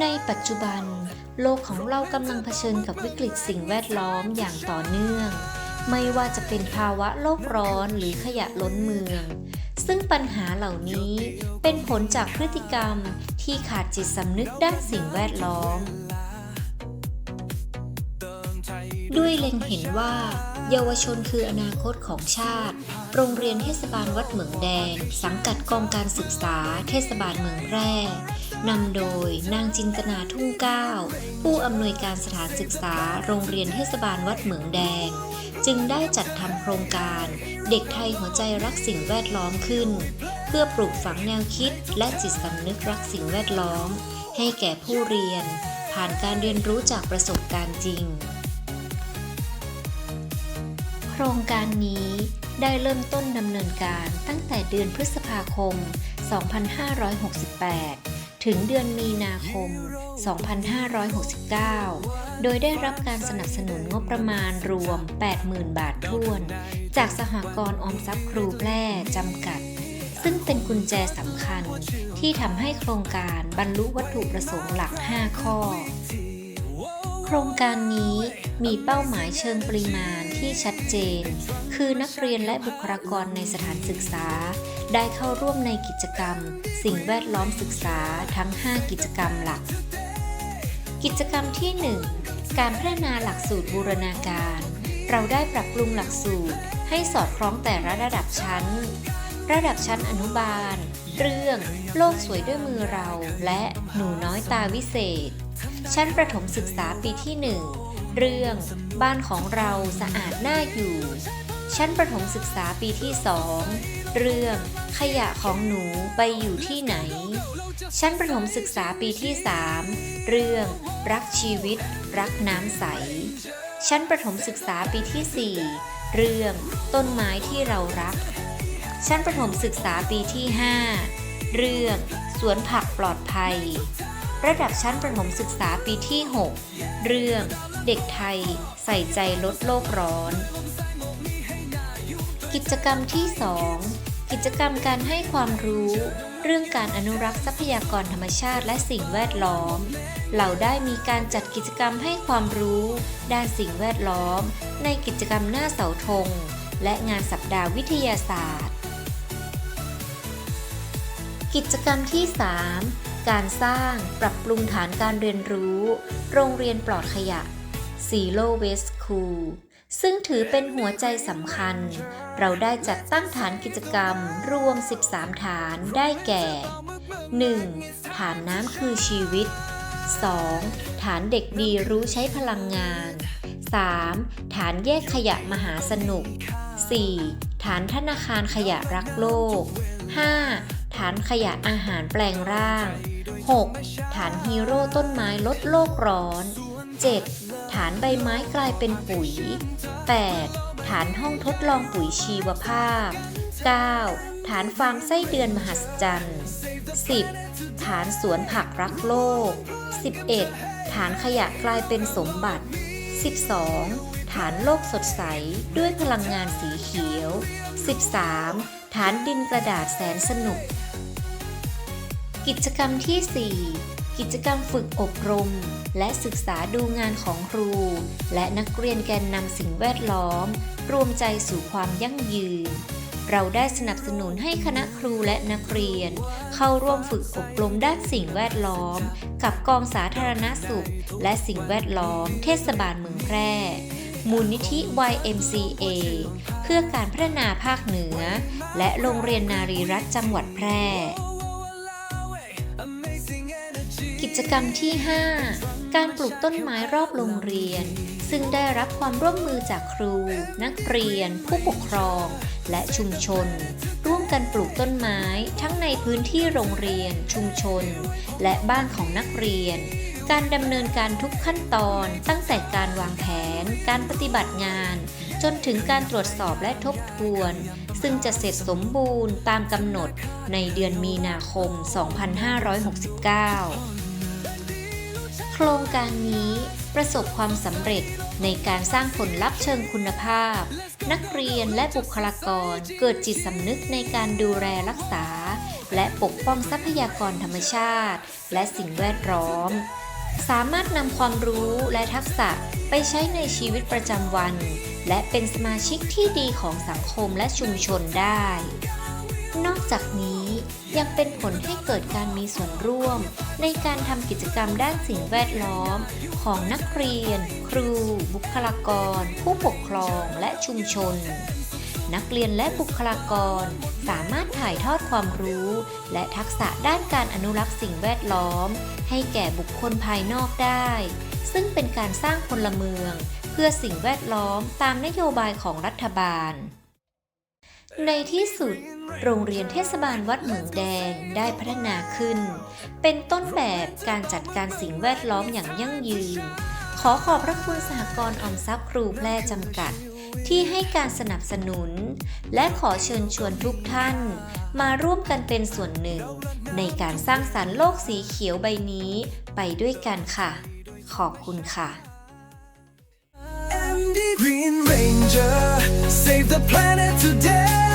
ในปัจจุบัน โลกของเรากำลังเผชิญกับวิกฤตสิ่งแวดล้อมอย่างต่อเนื่อง ไม่ว่าจะเป็นภาวะโลกร้อนหรือขยะล้นเมือง ซึ่งปัญหาเหล่านี้เป็นผลจากพฤติกรรมที่ขาดจิตสำนึกด้านสิ่งแวดล้อม ด้วยเล็งเห็นว่า เยาวชนคืออนาคตของชาติ โรงเรียนเทศบาลวัดเหมืองแดง สังกัดกองการศึกษา เทศบาลเมืองแพร่นำโดยนางจินตนาทุ่งก้าวผู้อำนวยการสถานศึกษา โรงเรียนเทศบาลวัดเหมืองแดง จึงได้จัดทำโครงการ เด็กไทยหัวใจรักสิ่งแวดล้อมขึ้น เพื่อปลูกฝังแนวคิด และจิตสำนึกรักสิ่งแวดล้อม ให้แก่ผู้เรียน ผ่านการเรียนรู้จากประสบการณ์จริง โครงการนี้ได้เริ่มต้นดำเนินการตั้งแต่เดือนพฤษภาคม 2568 ถึงเดือนมีนาคม 2569 โดยได้รับการสนับสนุนงบประมาณรวม 80,000 บาทท้วน จากสหกรณ์ออมทรัพย์ครูแพร่จำกัด ซึ่งเป็นกุญแจสำคัญที่ทำให้โครงการบรรลุวัตถุประสงค์หลัก 5 ข้อ โครงการนี้มีเป้าหมายเชิงปริมาณ ที่ชัดเจน คือนักเรียนและบุคลากรในสถานศึกษา ได้เข้าร่วมในกิจกรรม สิ่งแวดล้อมศึกษาทั้ง 5 กิจกรรมหลัก กิจกรรมที่ 1 การพัฒนาหลักสูตรบูรณาการ เราได้ปรับปรุงหลักสูตร ให้สอดคล้องแต่ละระดับชั้น ระดับชั้นอนุบาล เรื่องโลกสวยด้วยมือเรา และหนูน้อยตาวิเศษ ชั้นประถมศึกษาปีที่ 1 เรื่อง บ้านของเราสะอาดน่าอยู่ ชั้นประถมศึกษาปีที่2เรื่อง ขยะของหนูไปอยู่ที่ไหน ชั้นประถมศึกษาปีที่3เรื่อง รักชีวิต รักน้ำใส ชั้นประถมศึกษาปีที่4เรื่อง ต้นไม้ที่เรารัก ชั้นประถมศึกษาปีที่5เรื่อง สวนผักปลอดภัยระดับชั้นประถมศึกษาปีที่ 6 เรื่อง เด็กไทยใส่ใจลดโลกร้อน กิจกรรมที่ 2 กิจกรรมการให้ความรู้ เรื่องการอนุรักษ์ทรัพยากรธรรมชาติและสิ่งแวดล้อม เราได้มีการจัดกิจกรรมให้ความรู้ ด้านสิ่งแวดล้อม ในกิจกรรมหน้าเสาธง และงานสัปดาห์วิทยาศาสตร์ กิจกรรมที่ 3การสร้างปรับปรุงฐานการเรียนรู้ โรงเรียนปลอดขยะ Zero Waste School ซึ่งถือเป็นหัวใจสำคัญ เราได้จัดตั้งฐานกิจกรรมรวม 13 ฐานได้แก่ 1. ฐานน้ำคือชีวิต 2. ฐานเด็กดีรู้ใช้พลังงาน 3. ฐานแยกขยะมหาสนุก 4. ฐานธนาคารขยะรักโลก 5. ฐานขยะอาหารแปลงร่าง 6. ฐานฮีโร่ต้นไม้ลดโลกร้อน 7. ฐานใบไม้กลายเป็นปุ๋ย 8. ฐานห้องทดลองปุ๋ยชีวภาพ 9. ฐานฟาร์มไส้เดือนมหัศจรรย์ 10. ฐานสวนผักรักโลก 11. ฐานขยะกลายเป็นสมบัติ 12. ฐานโลกสดใสด้วยพลังงานสีเขียว 13. ฐานดินกระดาษแสนสนุก กิจกรรมที่ 4 กิจกรรมฝึกอบรม และศึกษาดูงานของครู และนักเรียนแกนนำสิ่งแวดล้อม รวมใจสู่ความยั่งยืน เราได้สนับสนุนให้คณะครูและนักเรียน เข้าร่วมฝึกอบรมด้านสิ่งแวดล้อม กับกองสาธารณสุข และสิ่งแวดล้อม เทศบาลเมืองแพร่มูลนิธิ YMCA เพื่อการพัฒนาภาคเหนือ และโรงเรียนนารีรัฐจังหวัดแพร่ จกรรมที่ 5 การปลูกต้นไม้รอบโรงเรียน ซึ่งได้รับความร่วมมือจากครู นักเรียน ผู้ปกครอง และชุมชน ร่วมกันปลูกต้นไม้ทั้งในพื้นที่โรงเรียน ชุมชน และบ้านของนักเรียน การดำเนินการทุกขั้นตอนตั้งแต่การวางแผน การปฏิบัติงาน จนถึงการตรวจสอบและทบทวน ซึ่งจะเสร็จสมบูรณ์ตามกำหนดในเดือนมีนาคม 2569 โครงการนี้ประสบความสำเร็จในการสร้างผลลัพธ์เชิงคุณภาพ นักเรียนและบุคลากรเกิดจิตสำนึกในการดูแลรักษา และปกป้องทรัพยากรธรรมชาติ และสิ่งแวดล้อม สามารถนำความรู้และทักษะไปใช้ในชีวิตประจำวัน และเป็นสมาชิกที่ดีของสังคมและชุมชนได้ นอกจากนี้ ยังเป็นผลให้เกิดการมีส่วนร่วม ในการทำกิจกรรมด้านสิ่งแวดล้อม ของนักเรียน ครู บุคลากร ผู้ปกครองและชุมชน นักเรียนและบุคลากร สามารถถ่ายทอดความรู้ และทักษะด้านการอนุรักษ์สิ่งแวดล้อม ให้แก่บุคคลภายนอกได้ ซึ่งเป็นการสร้างพลเมือง เพื่อสิ่งแวดล้อมตามนโยบายของรัฐบาล ในที่สุด โรงเรียนเทศบาลวัดเหมืองแดงได้พัฒนาขึ้น เป็นต้นแบบการจัดการสิ่งแวดล้อมอย่างยั่งยืน ขอขอบพระคุณสหกรณ์ออมทรัพย์ครูแพร่จำกัด ที่ให้การสนับสนุน และขอเชิญชวนทุกท่าน มาร่วมกันเป็นส่วนหนึ่ง ในการสร้างสรรค์โลกสีเขียวใบนี้ไปด้วยกันค่ะ ขอบคุณค่ะ Green Ranger, save the planet today.